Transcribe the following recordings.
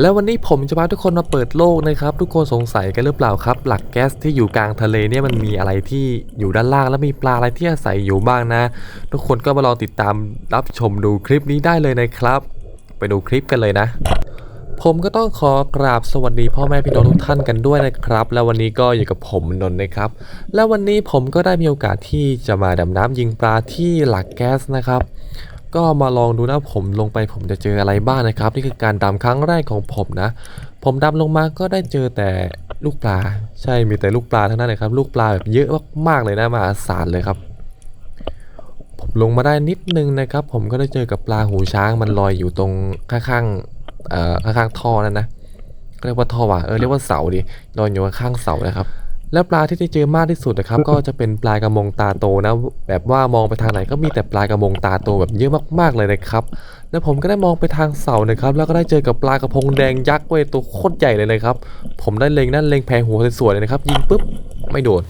แล้ววันนี้ผมจะพาทุกคนมาเปิดโลกนะครับ ทุกคนสงสัยกันหรือเปล่าครับ หลักแก๊สที่อยู่กลางทะเลเนี่ยมันมีอะไรที่อยู่ด้านล่าง แล้วมีปลาอะไรที่อาศัยอยู่บ้างนะ ทุกคนก็มาลองติดตามรับชมดูคลิปนี้ได้เลยนะครับ ไปดูคลิปกันเลยนะผมก็ต้องขอกราบสวัสดีพ่อแม่พี่น้องทุกท่านกันด้วยนะครับ แล้ววันนี้ก็อยู่กับผมนนท์นะครับ แล้ววันนี้ผมก็ได้มีโอกาสที่จะมาดำน้ำยิงปลาที่หลักแก๊สนะครับ ก็มาลองดูนะผมลงไปผมจะเจออะไรบ้างนะครับ นี่คือการดำครั้งแรกของผมนะ ผมดำลงมาก็ได้เจอแต่ลูกปลา ใช่มีแต่ลูกปลาทั้งนั้นเลยครับ ลูกปลาแบบเยอะมากๆเลยนะมหาศาลเลยครับ ผมลงมาได้นิดนึงนะครับ ผมก็ได้เจอกับปลาหูช้างมันลอยอยู่ตรงข้างๆเอ่อข้างๆท่อนั่นนะเรียกว่าท่อว่ะเออเรียกว่าเสาดิลอยอยู่ข้างเสานะครับ แล้วปลาที่ได้เจอมากที่สุดนะครับ ก็จะเป็นปลากระมงตาโตนะ แบบว่ามองไปทางไหนก็มีแต่ปลากระมงตาโตแบบเยอะมากๆเลยนะครับ แล้วผมก็ได้มองไปทางเสานะครับ แล้วก็ได้เจอกับปลากระพงแดงยักษ์เว้ยตัวโคตรใหญ่เลยนะครับ ผมได้เล็งนั่นเล็งแพหัวสวยๆเลยนะครับ ยิงปุ๊บไม่โดน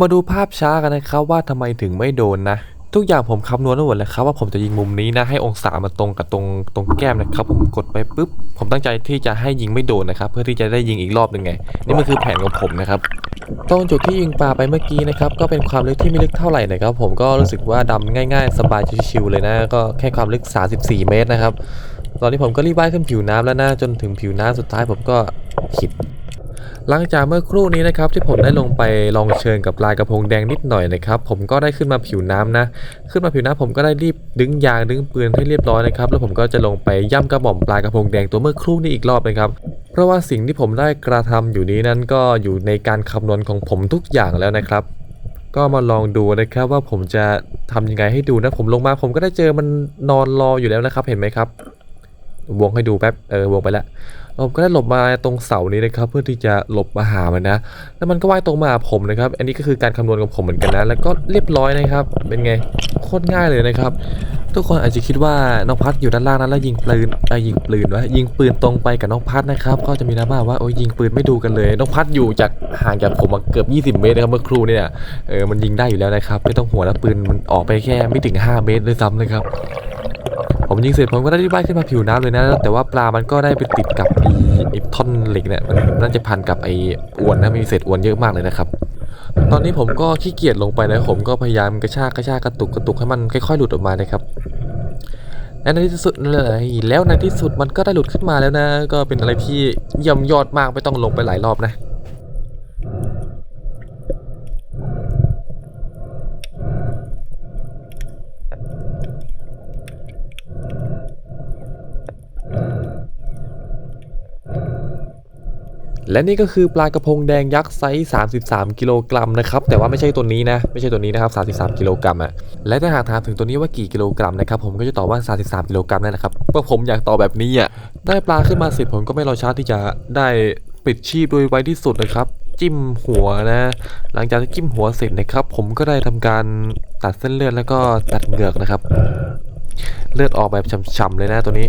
มาดูภาพช้ากันนะครับว่าทำไมถึงไม่โดนนะ ทุกอย่างผมคำนวณไว้หมดแล้วครับว่าผมจะยิงมุมนี้นะให้องศามันตรงกับตรงตรงแก้มนะครับผมกดไปปุ๊บผมตั้งใจที่จะให้ยิงไม่โดนนะครับ เพื่อที่จะได้ยิงอีกรอบหนึ่งไง นี่มันคือแผนของผมนะครับตรงจุดที่ยิงปลาไปเมื่อกี้นะครับก็เป็นความลึกที่ไม่ลึกเท่าไหร่นะครับ ผมก็รู้สึกว่าดำง่ายๆ สบายชิวๆเลยนะ ก็แค่ความลึก 34 เมตรนะครับ ตอนนี้ผมก็รีบว่ายขึ้นผิวน้ำแล้วนะจนถึงผิวน้ำสุดท้ายผมก็ขิด หลังจากเมื่อครู่นี้นะครับที่ผมได้ลงไปลองเชิญกับปลากระพงแดงนิดหน่อยนะครับผมก็ได้ขึ้นมาผิวน้ำนะ ขึ้นมาผิวน้ำผมก็ได้รีบดึงยางดึงปืนให้เรียบร้อยนะครับแล้วผมก็จะลงไปย่ำกระหม่อมปลากระพงแดงตัวเมื่อครู่นี้อีกรอบนะครับเพราะว่าสิ่งที่ผมได้กระทำอยู่นี้นั้นก็อยู่ในการคำนวณของผมทุกอย่างแล้วนะครับก็มาลองดูนะครับว่าผมจะทำยังไงให้ดูนะ ผมลงมาผมก็ได้เจอมันนอนรออยู่แล้วนะครับ เห็นไหมครับ วงให้ดูแป๊บเออวงไปแล้ว ผมก็ได้หลบมาตรงเสานี้นะครับ เพื่อที่จะหลบมาหามันนะ แล้วมันก็ว่ายตรงมาหาผมนะครับ อันนี้ก็คือการคำนวณของผมเหมือนกันนะ แล้วก็เรียบร้อยนะครับ เป็นไง โคตรง่ายเลยนะครับ ทุกคนอาจจะคิดว่าน้องพัดอยู่ด้านล่างนั้นแล้วยิงปืนเออยิงปืนวะยิงปืนตรงไปกับน้องพัดนะครับ ก็จะมีดราม่าว่าโอ้ยยิงปืนไม่ดูกันเลย น้องพัดอยู่จากห่างจากผมมาเกือบ 20 เมตรนะครับเมื่อครู่เนี่ยเออมันยิงได้อยู่แล้วนะครับ ไม่ต้องหัวงนะปืนมันออกไปแค่ไม่ถึง 5 เมตรด้วยซ้ำนะครับ ผมยิงเสร็จผมก็ได้รีบว่ายขึ้นมาผิวน้ำเลยนะ แต่ว่าปลามันก็ได้ไปติดกับไอ้ไอ้ท่อนเหล็กเนี่ยมันน่าจะพันกับไอ้อวนนะมีเศษอวนเยอะมากเลยนะครับ ตอนนี้ผมก็ขี้เกียจลงไปนะผมก็พยายามกระชากกระชากกระตุกกระตุกให้มันค่อยๆหลุดออกมานะครับและในที่สุดเลยแล้วในที่สุดมันก็ได้หลุดขึ้นมาแล้วนะ ก็เป็นอะไรที่เยี่ยมยอดมากไม่ต้องลงไปหลายรอบนะ และนี่ก็คือปลากระพงแดงยักษ์ไซส์33 กิโลกรัมนะครับ แต่ว่าไม่ใช่ตัวนี้นะ ไม่ใช่ตัวนี้นะครับ 33 กิโลกรัมอะและถ้าหากถามถึงตัวนี้ว่ากี่กิโลกรัมนะครับ ผมก็จะตอบว่า 33 กิโลกรัมนั่นแหละครับเพราะผมอยากตอบแบบนี้อะ ได้ปลาขึ้นมาเสร็จผมก็ไม่รอช้าที่จะได้ปิดชีพโดยไวที่สุดนะครับ จิ้มหัวนะ หลังจากที่จิ้มหัวเสร็จนะครับ ผมก็ได้ทำการตัดเส้นเลือดแล้วก็ตัดเหงือกนะครับ เลือดออกแบบฉ่ำๆเลยนะตัวนี้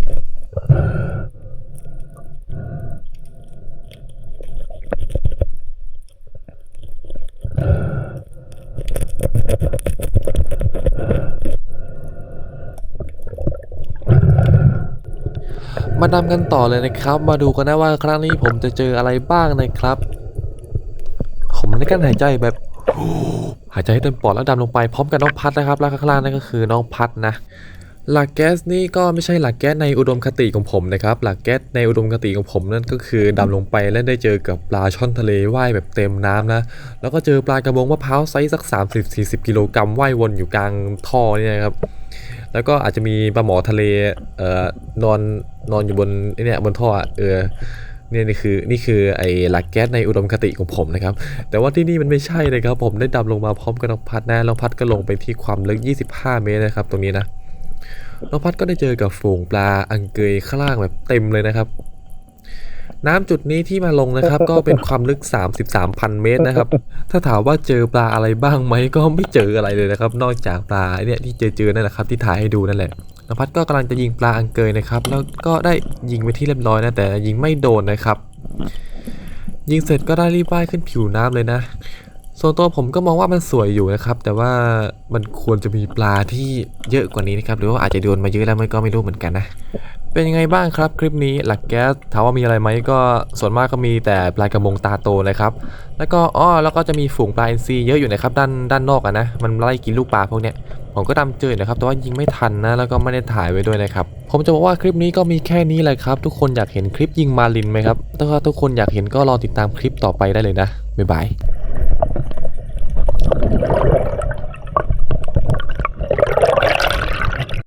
มาดำกันต่อเลยนะครับ มาดูกันนะว่าครั้งนี้ผมจะเจออะไรบ้างนะครับ ผมในการหายใจแบบหายใจให้เต็มปอดแล้วดำลงไปพร้อมกับน้องพัดนะครับแล้วข้างล่างนั่นก็คือน้องพัดนะ หลักแก๊สนี่ก็ไม่ใช่หลักแก๊สในอุดมคติของผมนะครับ หลักแก๊สในอุดมคติของผมนั่นก็คือดำลงไปและได้เจอกับปลาช่อนทะเลว่ายแบบเต็มน้ำนะ แล้วก็เจอปลากระมงมะพร้าวไซส์สัก 30-40 กิโลกรัมว่ายวนอยู่กลางท่อเนี่ยนะครับ แล้วก็อาจจะมีปลาหมอทะเลเอ่อนอนนอนอยู่บนเนี่ยบนท่อเออเนี่ยนี่คือนี่คือไอ้หลักแก๊สในอุดมคติของผมนะครับ แต่ว่าที่นี่มันไม่ใช่นะครับ ผมได้ดำลงมาพร้อมกับน้องพัดนะน้องพัดก็ลงไปที่ความลึก 25 เมตรนะครับตรงนี้นะน้องพัดก็ได้เจอกับฝูงปลาอังเกยข้างล่างแบบเต็มเลยนะครับ น้ำจุดนี้ที่มาลงนะครับ ก็เป็นความลึก 33,000 เมตรนะครับ ถ้าถามว่าเจอปลาอะไรบ้างไหมก็ไม่เจออะไรเลยนะครับ นอกจากปลาเนี่ยที่เจอเจอนั่นแหละครับที่ถ่ายให้ดูนั่นแหละนภัสก็กำลังจะยิงปลาอังเกยนะครับ แล้วก็ได้ยิงไปที่เรียบร้อยนะแต่ยิงไม่โดนนะครับ ยิงเสร็จก็ได้รีบว่ายขึ้นผิวน้ำเลยนะ ส่วนตัวผมก็มองว่ามันสวยอยู่นะครับ แต่ว่ามันควรจะมีปลาที่เยอะกว่านี้นะครับ หรือว่าอาจจะโดนมาเยอะแล้วมันก็ไม่รู้เหมือนกันนะ เป็นยังไงบ้างครับ คลิปนี้หลักแก๊สถามว่ามีอะไรไหมก็ส่วนมากก็มีแต่ปลากระมงตาโตนะครับ แล้วก็อ้อแล้วก็จะมีฝูงปลาอินทรีเยอะอยู่นะครับด้านด้านนอกอะนะมันไล่กินลูกปลาพวกเนี้ยผมก็ดำเจอนะครับ แต่ว่ายิงไม่ทันนะ แล้วก็ไม่ได้ถ่ายไว้ด้วยนะครับ ผมจะบอกว่าคลิปนี้ก็มีแค่นี้แหละครับ ทุกคนอยากเห็นคลิปยิงมาลินไหมครับ ถ้าทุกคนอยากเห็นก็รอติดตามคลิปต่อไปได้เลยนะ บ๊ายบาย